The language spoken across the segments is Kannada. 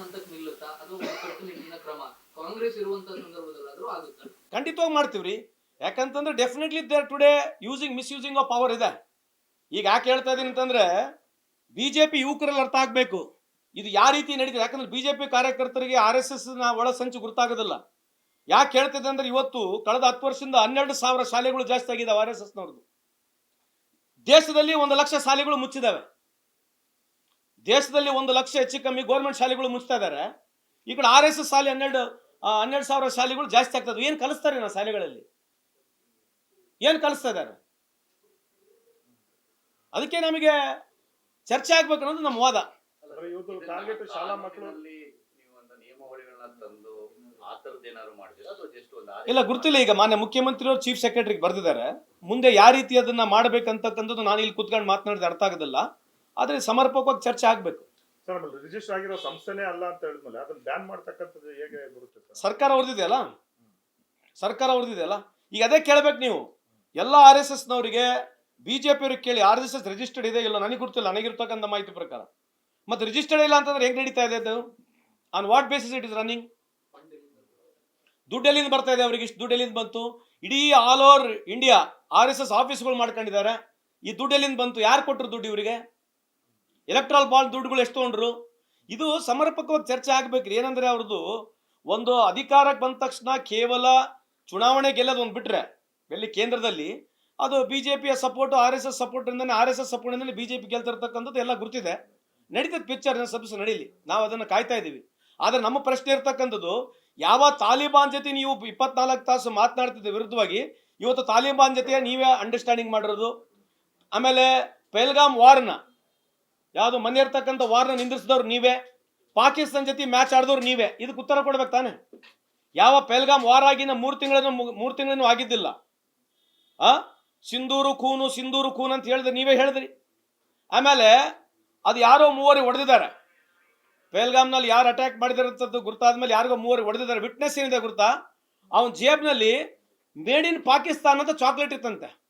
ಹಂತಕ್ಕೆ ನಿಲ್ಲುತ್ತಾ? ಅದು ಕ್ರಮ. ಕಾಂಗ್ರೆಸ್ ಇರುವಂತ ಸಂದರ್ಭದಲ್ಲಾದ್ರೂ ಆಗುತ್ತಾ. ಖಂಡಿತವಾಗಿ ಮಾಡ್ತೀವ್ರಿ. ಯಾಕಂತಂದ್ರೆ definitely there today using misusing of power ಇದೆ. ಈಗ ಯಾಕೆ ಹೇಳ್ತಾ ಇದೀನಿ ಅಂತಂದ್ರೆ ಬಿಜೆಪಿ ಯುವಕರಲ್ಲಿ ಅರ್ಥ ಆಗ್ಬೇಕು. ಇದು ಯಾವ ರೀತಿ ನಡೀತದೆ? ಯಾಕಂದ್ರೆ ಬಿಜೆಪಿ ಕಾರ್ಯಕರ್ತರಿಗೆ ಆರ್ ಎಸ್ ಎಸ್ನ ಒಳ ಸಂಚು ಗುರ್ತಾಗೋದಿಲ್ಲ. ಯಾಕೆ ಹೇಳ್ತಿದೆ ಅಂದ್ರೆ ಇವತ್ತು ಕಳೆದ ಹತ್ತು ವರ್ಷದಿಂದ ಹನ್ನೆರಡು ಸಾವಿರ ಶಾಲೆಗಳು ಜಾಸ್ತಿ ಆಗಿದ್ದಾವೆ ಆರ್ ಎಸ್ ಎಸ್ನವ್ರದ್ದು ದೇಶದಲ್ಲಿ ಒಂದು ಲಕ್ಷ ಶಾಲೆಗಳು ಮುಚ್ಚಿದಾವೆ. ದೇಶದಲ್ಲಿ ಒಂದು ಲಕ್ಷ ಹೆಚ್ಚು ಕಮ್ಮಿ ಗೌರ್ಮೆಂಟ್ ಶಾಲೆಗಳು ಮುಚ್ತಾ ಇದ್ದಾರೆ ಈ ಕಡೆ ಆರ್ ಎಸ್ ಎಸ್ ಶಾಲೆ ಹನ್ನೆರಡು ಹನ್ನೆರಡು ಸಾವಿರ ಶಾಲೆಗಳು ಜಾಸ್ತಿ ಆಗ್ತದೆ ಏನು ಕಲಿಸ್ತಾರೆ ನಾವು ಶಾಲೆಗಳಲ್ಲಿ? ಏನು ಕಲಿಸ್ತಾ ಇದ್ದಾರೆ ಅದಕ್ಕೆ ನಮಗೆ ಚರ್ಚೆ ಆಗ್ಬೇಕು ಅನ್ನೋದು ನಮ್ಮ ವಾದ. ಇವತ್ತು ಟಾರ್ಗೆಟ್ ಶಾಲಾ ಮಕ್ಕಳು ನಿಟ್ಟಿನಲ್ಲಿ ನೀವು ಒಂದು ನಿಯಮಾವಳಿಗಳನ್ನ ತಂದು ಆ ಥರದ್ದು ಏನಾದ್ರು ಮಾಡ್ತೀರಾ ಅಥವಾ ಒಂದು ಇಲ್ಲ ಗುರ್ತಿಲ್ಲ ಈಗ ಮಾನ್ಯ ಮುಖ್ಯಮಂತ್ರಿಯವರು ಚೀಫ್ ಸೆಕ್ರೆಟರಿಗೆ ಬರೆದಿದ್ದಾರೆ. ಮುಂದೆ ಯಾವ ರೀತಿ ಅದನ್ನ ಮಾಡ್ಬೇಕಂತಕ್ಕಂಥದ್ದು ನಾನು ಇಲ್ಲಿ ಕುತ್ಕೊಂಡು ಮಾತನಾಡಿದ ಅರ್ಥ ಆಗೋದಿಲ್ಲ. ಆದ್ರೆ ಸಮರ್ಪಕವಾಗಿ ಚರ್ಚೆ ಆಗಬೇಕು. ಸರ್ ಆಮೇಲೆ ರಿಜಿಸ್ಟರ್ ಆಗಿರೋ ಸಂಸ್ಥೆನೇ ಅಲ್ಲ ಅಂತ ಹೇಳಿದ್ಮೇಲೆ ಅದನ್ನ ಬ್ಯಾನ್ ಮಾಡ್ತಕ್ಕಂಥದ್ದು ಹೇಗೆ ಬರುತ್ತೆ ಸರ್? ಸರ್ಕಾರ ಹೊಡೆದಿದೆಯಲ್ಲ ಸರ್ಕಾರ ಹೊಡೆದಿದೆಯಲ್ಲ ಈಗ ಅದೇ ಕೇಳಬೇಕು ನೀವು. ಎಲ್ಲ ಆರ್ ಎಸ್ ಎಸ್ನವರಿಗೆ ಬಿ ಜೆ ಅವ್ರಿಗೆ ಕೇಳಿ ಆರ್ ಎಸ್ ಎಸ್ ರಿಜಿಸ್ಟರ್ಡ್ ಇದೆ ಇಲ್ಲ ನನಗೆ ಗೊತ್ತಿಲ್ಲ ನನಗಿರ್ತಕ್ಕಂಥ ಮಾಹಿತಿ ಪ್ರಕಾರ. ಮತ್ತೆ ರಿಜಿಸ್ಟರ್ಡ್ ಇಲ್ಲ ಅಂತಂದ್ರೆ ಹೆಂಗೆ ನಡೀತಾ ಇದೆ ಅದು? On what basis it is running ದುಡ್ಡು ಎಲ್ಲಿಂದ ಬರ್ತಾ ಇದೆ ಅವರಿಗೆ ಇಷ್ಟು ದುಡ್ಡು ಎಲ್ಲಿಂದ ಬಂತು. ಇಡೀ all over India R S S ಆಫೀಸ್ಗಳು ಮಾಡ್ಕೊಂಡಿದ್ದಾರೆ. ಈ ದುಡ್ಡು ಎಲ್ಲಿಂದ ಬಂತು. ಯಾರು ಕೊಟ್ಟರು ದುಡ್ಡು ಇವರಿಗೆ? ಎಲೆಕ್ಟ್ರಾಲ್ ಬಾಂಡ್ ದುಡ್ಡುಗಳು ಎಷ್ಟು ತೊಗೊಂಡ್ರು? ಇದು ಸಮರ್ಪಕವಾಗಿ ಚರ್ಚೆ ಆಗ್ಬೇಕ್ರಿ. ಏನಂದ್ರೆ ಅವ್ರದ್ದು ಒಂದು ಅಧಿಕಾರಕ್ಕೆ ಬಂದ ತಕ್ಷಣ ಕೇವಲ ಚುನಾವಣೆ ಗೆಲ್ಲೋದು ಒಂದು ಬಿಟ್ರೆ, ಎಲ್ಲಿ ಕೇಂದ್ರದಲ್ಲಿ, ಅದು ಬಿಜೆಪಿಯ support R S S support R S S support J BJP ಗೆಲ್ತಿರ್ತಕ್ಕಂಥದ್ದು ಎಲ್ಲ ಗುರ್ತಿದೆ. ನಡೀತದೆ ಪಿಕ್ಚರ್ ಸಬ್ಸ್ ನಡೀಲಿ. ನಾವು ಅದನ್ನು ಕಾಯ್ತಾ ಇದ್ದೀವಿ. ಆದರೆ ನಮ್ಮ ಪ್ರಶ್ನೆ ಇರ್ತಕ್ಕಂಥದ್ದು, ಯಾವ ತಾಲಿಬಾನ್ ಜೊತೆ ನೀವು ಇಪ್ಪತ್ನಾಲ್ಕು ತಾಸು ಮಾತನಾಡ್ತಿದ್ದ ವಿರುದ್ಧವಾಗಿ, ಇವತ್ತು ತಾಲಿಬಾನ್ ಜೊತೆ ನೀವೇ ಅಂಡರ್ಸ್ಟ್ಯಾಂಡಿಂಗ್ ಮಾಡಿರೋದು? ಆಮೇಲೆ ಪೆಲ್ಗಾಮ್ ವಾರ್ನ ಯಾವುದು ಮನೆ ಇರ್ತಕ್ಕಂಥ ವಾರ್ನ ನಿಂದಿಸಿದವ್ರು ನೀವೇ? ಪಾಕಿಸ್ತಾನ ಜೊತೆ ಮ್ಯಾಚ್ ಆಡಿದವ್ರು ನೀವೇ? ಇದಕ್ಕೆ ಉತ್ತರ ಕೊಡ್ಬೇಕು ತಾನೆ. ಯಾವ ಪೆಲ್ಗಾಮ್ ವಾರ ಆಗಿನ ಮೂರು ತಿಂಗಳನ್ನು ಮೂರು ತಿಂಗಳನ್ನು ಆಗಿದ್ದಿಲ್ಲ. ಆ? ಸಿಂಧೂರು ಖೂನು, ಸಿಂಧೂರು ಖೂನ್ ಅಂತ ಹೇಳಿದ್ರೆ ನೀವೇ ಹೇಳಿದ್ರಿ. ಆಮೇಲೆ ಅದು ಯಾರೋ ಮೂವರಿಗೆ ಹೊಡೆದಿದ್ದಾರೆ. ಪೆಲ್ಗಾಮ್ನಲ್ಲಿ ಯಾರು ಅಟ್ಯಾಕ್ ಮಾಡಿದಾರಂಥದ್ದು ಗುರ್ತಾದ್ಮೇಲೆ ಯಾರಿಗೋ ಮೂವರಿಗೆ ಹೊಡೆದಿದ್ದಾರೆ. ವಿಟ್ನೆಸ್ ಏನಿದೆ ಗುರ್ತಾ? ಅವನ ಜೇಬ್ನಲ್ಲಿ ಮೇಡ್ ಇನ್ ಪಾಕಿಸ್ತಾನ ಅಂತ ಚಾಕ್ಲೇಟ್ ಇತ್ತಂತೆ.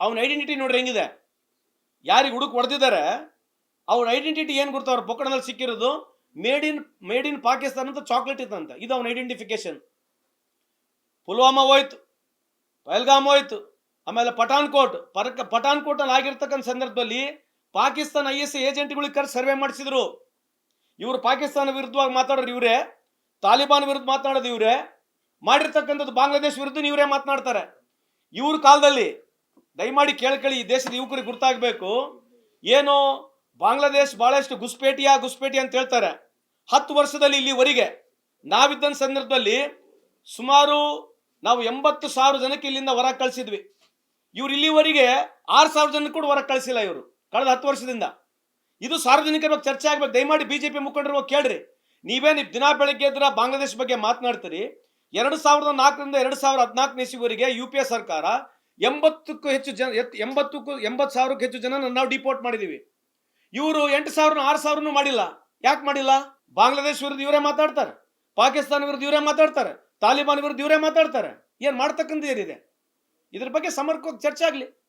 ಅವನ ಐಡೆಂಟಿಟಿ ನೋಡ್ರಿ ಹೆಂಗಿದೆ? ಯಾರಿಗೆ ಹುಡುಕ್ ಹೊಡೆದಿದ್ದಾರೆ? ಅವ್ರ ಐಡೆಂಟಿಟಿ ಏನು ಗುರ್ತ ಅವ್ರ ಪೊಕ್ಕಣದಲ್ಲಿ ಸಿಕ್ಕಿರೋದು made in made in Pakistan ಅಂತ ಚಾಕ್ಲೇಟ್ ಇತ್ತಂತೆ. ಇದು ಅವನ ಐಡೆಂಟಿಫಿಕೇಶನ್ ಪುಲ್ವಾಮಾ ಹೋಯ್ತು, ಪಹಲ್ಗಾಮ್ ಹೋಯ್ತು, ಆಮೇಲೆ ಪಠಾನ್ಕೋಟ್ ಪರಕ ಪಠಾನ್ಕೋಟಲ್ಲಿ ಆಗಿರ್ತಕ್ಕಂಥ ಸಂದರ್ಭದಲ್ಲಿ ಪಾಕಿಸ್ತಾನ ಐ ಎಸ್ ಏಜೆಂಟ್ಗಳಿಗೆ ಕರೆಸಿ ಸರ್ವೆ ಮಾಡಿಸಿದ್ರು. ಇವರು ಪಾಕಿಸ್ತಾನ ವಿರುದ್ಧವಾಗಿ ಮಾತಾಡೋರು ಇವರೇ, ತಾಲಿಬಾನ್ ವಿರುದ್ಧ ಮಾತನಾಡೋದು ಇವರೇ, ಮಾಡಿರ್ತಕ್ಕಂಥದ್ದು ಬಾಂಗ್ಲಾದೇಶ ವಿರುದ್ಧ ಇವರೇ ಮಾತನಾಡ್ತಾರೆ. ಇವ್ರ ಕಾಲದಲ್ಲಿ, ದಯಮಾಡಿ ಕೇಳ್ಕೊಳ್ಳಿ ಈ ದೇಶದ ಯುವಕರಿಗೆ ಗುರ್ತಾಗಬೇಕು. ಏನು ಬಾಂಗ್ಲಾದೇಶ್ ಬಹಳಷ್ಟು ಗುಸ್ಪೇಟಿಯಾ ಗುಸ್ಪೇಟಿ ಅಂತ ಹೇಳ್ತಾರೆ. ಹತ್ತು ವರ್ಷದಲ್ಲಿ ಇಲ್ಲಿವರೆಗೆ ನಾವಿದ್ದ ಸಂದರ್ಭದಲ್ಲಿ ಸುಮಾರು ನಾವು ಎಂಬತ್ತು ಸಾವಿರ ಜನಕ್ಕೆ ಇಲ್ಲಿಂದ ಹೊರ ಕಳಿಸಿದ್ವಿ. ಇವ್ರು ಇಲ್ಲಿವರೆಗೆ ಆರು ಸಾವಿರ ಜನ ಕೂಡ ಹೊರ ಕಳಿಸಿಲ್ಲ ಇವರು, ಕಳೆದ ಹತ್ತು ವರ್ಷದಿಂದ. ಇದು ಸಾರ್ವಜನಿಕರ ಚರ್ಚೆ ಆಗ್ಬೇಕು. ದಯಮಾಡಿ ಬಿಜೆಪಿ ಮುಖಂಡರು ಕೇಳ್ರಿ. ನೀವೇ ನೀವು ದಿನ ಬೆಳಗ್ಗೆ ಎದ್ರ ಬಾಂಗ್ಲಾದೇಶ ಬಗ್ಗೆ ಮಾತನಾಡ್ತೀರಿ. ಎರಡು ಸಾವಿರದ ನಾಲ್ಕರಿಂದ ಎರಡು ಸಾವಿರದ ಹದಿನಾಲ್ಕನೇ ಇಸಿವರೆಗೆ ಯು ಪಿ ಎ ಸರ್ಕಾರ ಎಂಬತ್ತಕ್ಕೂ ಹೆಚ್ಚು ಜನ, ಎಂಬತ್ತಕ್ಕೂ, ಎಂಬತ್ತು ಸಾವಿರಕ್ಕೂ ಹೆಚ್ಚು ಜನ ನಾವು ಡಿಪೋರ್ಟ್ ಮಾಡಿದೀವಿ ಇವರು ಎಂಟು ಸಾವಿರ ಆರು ಸಾವಿರನೂ ಮಾಡಿಲ್ಲ. ಯಾಕೆ ಮಾಡಿಲ್ಲ? ಬಾಂಗ್ಲಾದೇಶ್ ವಿರುದ್ಧ ಇವರೇ ಮಾತಾಡ್ತಾರೆ. ಪಾಕಿಸ್ತಾನ ವಿರುದ್ಧ ಇವರೇ ಮಾತಾಡ್ತಾರೆ. ತಾಲಿಬಾನ್ ವಿರುದ್ಧ ಇವರೇ ಮಾತಾಡ್ತಾರೆ. ಏನ್ ಮಾಡ್ತಕ್ಕಂಥ ಏನಿದೆ? ಇದ್ರ ಬಗ್ಗೆ ಸಮರ್ಪಕ ಚರ್ಚೆ ಆಗ್ಲಿ.